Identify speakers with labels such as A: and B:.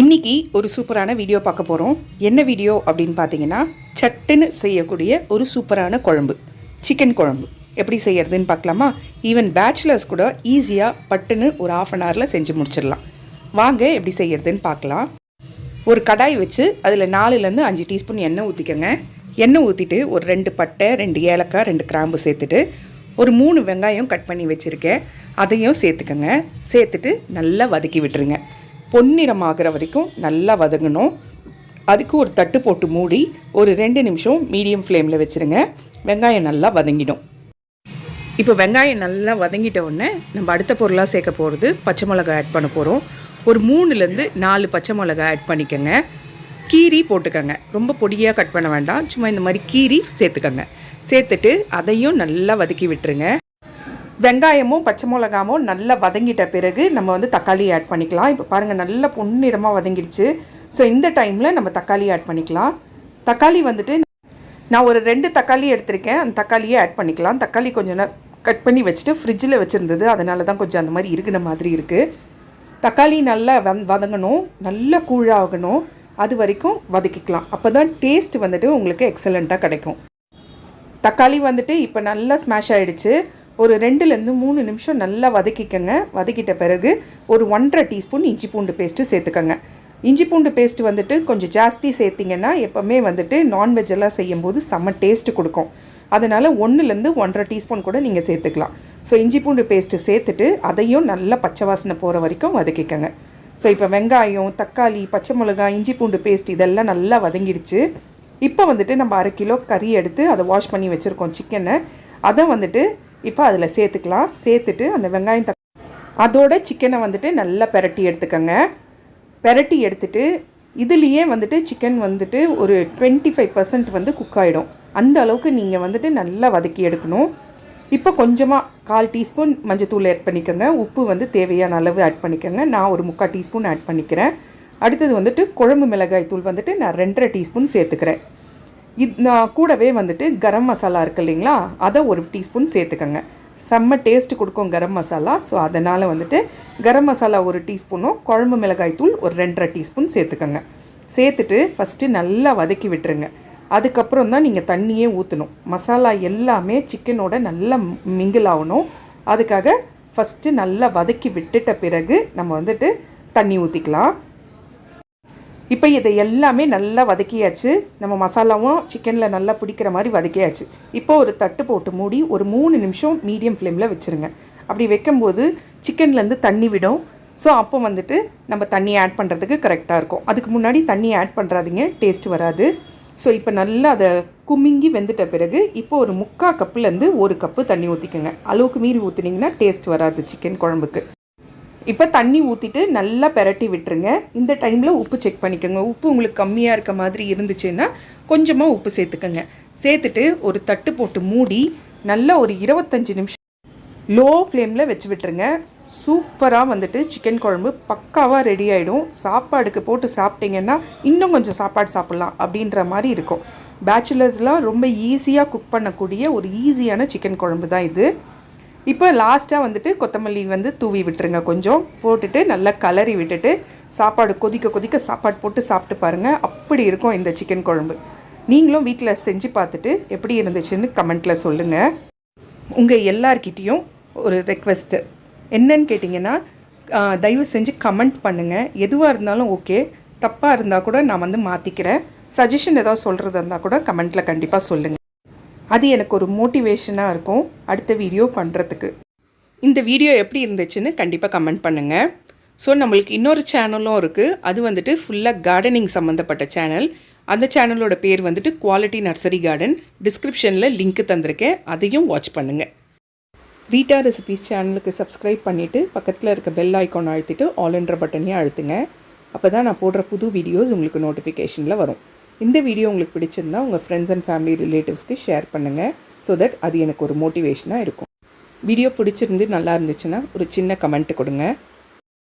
A: இன்றைக்கி ஒரு சூப்பரான வீடியோ பார்க்க போகிறோம் என்ன வீடியோ அப்படின்னு பார்த்தீங்கன்னா சட்டுன்னு செய்யக்கூடிய ஒரு சூப்பரான குழம்பு சிக்கன் குழம்பு. எப்படி செய்யறதுன்னு பார்க்கலாமா? ஈவன் பேச்சுலர்ஸ் கூட ஈஸியாக பட்டுன்னு ஒரு ஆஃப் அன் ஹவரில் செஞ்சு முடிச்சிடலாம். வாங்க எப்படி செய்யறதுன்னு பார்க்கலாம். ஒரு கடாய் வச்சு அதில் நாலுலேருந்து அஞ்சு டீஸ்பூன் எண்ணெய் ஊற்றிக்கோங்க எண்ணெய் ஊற்றிட்டு ஒரு ரெண்டு பட்டை ரெண்டு ஏலக்காய் ரெண்டு கிராம்பு சேர்த்துட்டு ஒரு மூணு வெங்காயம் கட் பண்ணி வச்சுருக்கேன். அதையும் சேர்த்துக்கோங்க. சேர்த்துட்டு நல்லா வதக்கி விட்டுருங்க. பொன்னிறமாகிற வரைக்கும் நல்லா வதங்கணும். அதுக்கு ஒரு தட்டு போட்டு மூடி ஒரு ரெண்டு நிமிஷம் மீடியம் ஃப்ளேமில் வச்சுருங்க. வெங்காயம் நல்லா வதங்கிடும். இப்போ வெங்காயம் நல்லா வதங்கிட்ட உடனே நம்ம அடுத்த பொருளாக சேர்க்க போகிறது பச்சை மிளகாய் ஆட் பண்ண போகிறோம் ஒரு மூணுலேருந்து நாலு பச்சை மிளகாய் ஆட் பண்ணிக்கோங்க. கீரி போட்டுக்கோங்க. ரொம்ப பொடியாக கட் பண்ண வேண்டாம். சும்மா இந்த மாதிரி கீரி சேர்த்துக்கோங்க. சேர்த்துட்டு அதையும் நல்லா வதக்கி விட்டுருங்க. வெங்காயமும் பச்சை மிளகாமும் நல்லா வதங்கிட்ட பிறகு நம்ம வந்து தக்காளி ஆட் பண்ணிக்கலாம். இப்போ பாருங்கள் நல்லா பொன்னிறமாக வதங்கிடுச்சு. ஸோ இந்த டைமில் நம்ம தக்காளி ஆட் பண்ணிக்கலாம். தக்காளி வந்துட்டு நான் ஒரு ரெண்டு தக்காளி எடுத்திருக்கேன். அந்த தக்காளியே ஆட் பண்ணிக்கலாம். தக்காளி கொஞ்சம் கட் பண்ணி வச்சுட்டு ஃப்ரிட்ஜில் வச்சுருந்தது. அதனால தான் கொஞ்சம் அந்த மாதிரி இருக்கிற மாதிரி இருக்குது தக்காளி நல்லா வந் வதங்கணும். நல்லா கூழாகணும் அது வரைக்கும் வதக்கிக்கலாம். அப்போ தான் டேஸ்ட் வந்துட்டு உங்களுக்கு எக்ஸலண்ட்டாக கிடைக்கும். தக்காளி வந்துட்டு இப்போ நல்லா ஸ்மாஷ் ஆகிடுச்சு ஒரு ரெண்டுலேருந்து மூணு நிமிஷம் நல்லா வதக்கிக்கங்க. வதக்கிட்ட பிறகு ஒரு ஒன்றரை டீஸ்பூன் இஞ்சி பூண்டு பேஸ்ட்டு சேர்த்துக்கங்க. இஞ்சி பூண்டு பேஸ்ட் வந்துட்டு கொஞ்சம் ஜாஸ்தி சேர்த்திங்கன்னா எப்போவுமே வந்துட்டு நான்வெஜ் எல்லாம் செய்யும்போது செம்ம டேஸ்ட் கொடுக்கும். அதனால் ஒன்றுலேருந்து ஒன்றரை டீஸ்பூன் கூட நீங்கள் சேர்த்துக்கலாம். ஸோ இஞ்சி பூண்டு பேஸ்ட்டு சேர்த்துட்டு அதையும் நல்லா பச்சை வாசனை போகிற வரைக்கும் வதக்கிக்கங்க. ஸோ இப்போ வெங்காயம் தக்காளி பச்சை மிளகாய் இஞ்சி பூண்டு பேஸ்ட் இதெல்லாம் நல்லா வதங்கிடுச்சு. இப்போ வந்துட்டு நம்ம அரை கிலோ கறி எடுத்து அதை வாஷ் பண்ணி வச்சுருக்கோம் சிக்கனை. அதை வந்துட்டு இப்போ அதில் சேர்த்துக்கலாம். சேர்த்துட்டு அந்த வெங்காயம் தக் அதோட சிக்கனை வந்துட்டு நல்லா பெரட்டி எடுத்துக்கோங்க. பெரட்டி எடுத்துட்டு இதுலேயே வந்துட்டு சிக்கன் வந்துட்டு ஒரு டுவெண்ட்டி ஃபைவ் பர்சன்ட் வந்து குக் ஆகிடும் அந்த அளவுக்கு நீங்கள் வந்துட்டு நல்லா வதக்கி எடுக்கணும். இப்போ கொஞ்சமாக கால் டீஸ்பூன் மஞ்சத்தூள் ஆட் பண்ணிக்கோங்க. உப்பு வந்து தேவையான அளவு ஆட் பண்ணிக்கோங்க. நான் ஒரு முக்கால் டீஸ்பூன் ஆட் பண்ணிக்கிறேன். அடுத்தது வந்துட்டு குழம்பு மிளகாய் தூள் வந்துட்டு நான் ரெண்டரை டீஸ்பூன் சேர்த்துக்கிறேன். இது நான் கூடவே வந்துட்டு கரம் மசாலா இருக்கு இல்லைங்களா? அதை ஒரு டீஸ்பூன் சேர்த்துக்கோங்க. செம்ம டேஸ்ட்டு கொடுக்கும் கரம் மசாலா. ஸோ அதனால் வந்துட்டு கரம் மசாலா ஒரு டீஸ்பூனும் குழம்பு மிளகாய் தூள் ஒரு ரெண்டரை டீஸ்பூன் சேர்த்துக்கோங்க. சேர்த்துட்டு ஃபஸ்ட்டு நல்லா வதக்கி விட்டுருங்க. அதுக்கப்புறம் தான் நீங்கள் தண்ணியே ஊற்றணும் மசாலா எல்லாமே சிக்கனோட நல்லா மிங்கிள் ஆகணும். அதுக்காக ஃபஸ்ட்டு நல்லா வதக்கி விட்டுட்ட பிறகு நம்ம வந்துட்டு தண்ணி ஊற்றிக்கலாம் இப்போ இதை எல்லாமே நல்லா வதக்கியாச்சு. நம்ம மசாலாவும் சிக்கனில் நல்லா பிடிக்கிற மாதிரி வதக்கியாச்சு. இப்போ ஒரு தட்டு போட்டு மூடி ஒரு மூணு நிமிஷம் மீடியம் ஃப்ளேமில் வச்சுருங்க. அப்படி வைக்கும்போது சிக்கன்லேருந்து தண்ணி விடும். ஸோ அப்போ வந்துட்டு நம்ம தண்ணி ஆட் பண்ணுறதுக்கு கரெக்டாக இருக்கும். அதுக்கு முன்னாடி தண்ணி ஆட் பண்ணுறாதீங்க டேஸ்ட் வராது. ஸோ இப்போ நல்லா அதை குமிங்கி வெந்துட்ட பிறகு இப்போ ஒரு முக்கால் கப்புலேருந்து ஒரு கப்பு தண்ணி ஊற்றிக்கோங்க அளவுக்கு மீறி ஊற்றினீங்கன்னா டேஸ்ட் வராது சிக்கன் குழம்புக்கு. இப்போ தண்ணி ஊற்றிட்டு நல்லா பெரட்டி விட்டுருங்க. இந்த டைமில் உப்பு செக் பண்ணிக்கோங்க. உப்பு உங்களுக்கு கம்மியாக இருக்க மாதிரி இருந்துச்சுன்னா கொஞ்சமாக உப்பு சேர்த்துக்கோங்க. சேர்த்துட்டு ஒரு தட்டு போட்டு மூடி நல்லா ஒரு இருபத்தஞ்சி நிமிஷம் லோ ஃப்ளேமில் வச்சு விட்டுருங்க. சூப்பராக வந்துட்டு சிக்கன் குழம்பு பக்காவாக ரெடி ஆகிடும் சாப்பாடுக்கு போட்டு சாப்பிட்டீங்கன்னா இன்னும் கொஞ்சம் சாப்பாடு சாப்பிட்லாம் அப்படின்ற மாதிரி இருக்கும். பேச்சுலர்ஸ்லாம் ரொம்ப ஈஸியாக குக் பண்ணக்கூடிய ஒரு ஈஸியான சிக்கன் குழம்பு தான் இது. இப்போ லாஸ்ட்டாக வந்துட்டு கொத்தமல்லி வந்து தூவி விட்டுருங்க கொஞ்சம். போட்டுட்டு நல்லா கலரி விட்டுட்டு சாப்பாடு கொதிக்க கொதிக்க சாப்பாடு போட்டு சாப்பிட்டு பாருங்கள் அப்படி இருக்கும் இந்த சிக்கன் குழம்பு. நீங்களும் வீட்டில் செஞ்சு பார்த்துட்டு எப்படி இருந்துச்சுன்னு கமெண்ட்டில் சொல்லுங்கள் உங்கள் எல்லார்கிட்டேயும் ஒரு ரெக்வெஸ்ட்டு என்னன்னு கேட்டிங்கன்னா தயவு செஞ்சு கமெண்ட் பண்ணுங்கள் எதுவாக இருந்தாலும் ஓகே தப்பாக இருந்தால் கூட நான் வந்து மாற்றிக்கிறேன் சஜஷன் ஏதாவது சொல்கிறதா இருந்தால் கூட கமெண்ட்டில் கண்டிப்பாக சொல்லுங்கள் அது எனக்கு ஒரு மோட்டிவேஷனாக இருக்கும் அடுத்த வீடியோ பண்ணுறதுக்கு இந்த வீடியோ எப்படி இருந்துச்சுன்னு கண்டிப்பாக கமெண்ட் பண்ணுங்கள் ஸோ நம்மளுக்கு இன்னொரு சேனலும் இருக்குது அது வந்துட்டு ஃபுல்லாக கார்டனிங் சம்மந்தப்பட்ட சேனல் அந்த சேனலோட பேர் வந்துட்டு குவாலிட்டி நர்சரி கார்டன் டிஸ்கிரிப்ஷனில் லிங்க் தந்திருக்கேன். அதையும் வாட்ச் பண்ணுங்கள் ரீட்டா ரெசிபீஸ் சேனலுக்கு சப்ஸ்கிரைப் பண்ணிவிட்டு பக்கத்தில் இருக்க பெல் ஐக்கான் அழுத்திட்டு ஆல் என்ற பட்டனையும் அழுத்துங்க. அப்போ தான் நான் போடுற புது வீடியோஸ் உங்களுக்கு நோட்டிஃபிகேஷனில் வரும். இந்த வீடியோ உங்களுக்கு பிடிச்சிருந்தா உங்கள் ஃப்ரெண்ட்ஸ் அண்ட் ஃபேமிலி ரிலேட்டிவ்ஸ்க்கு ஷேர் பண்ணுங்கள் ஸோ தட் அது எனக்கு ஒரு மோட்டிவேஷனாக இருக்கும். வீடியோ பிடிச்சிருந்து நல்லா இருந்துச்சுன்னா ஒரு சின்ன கமெண்ட் கொடுங்க.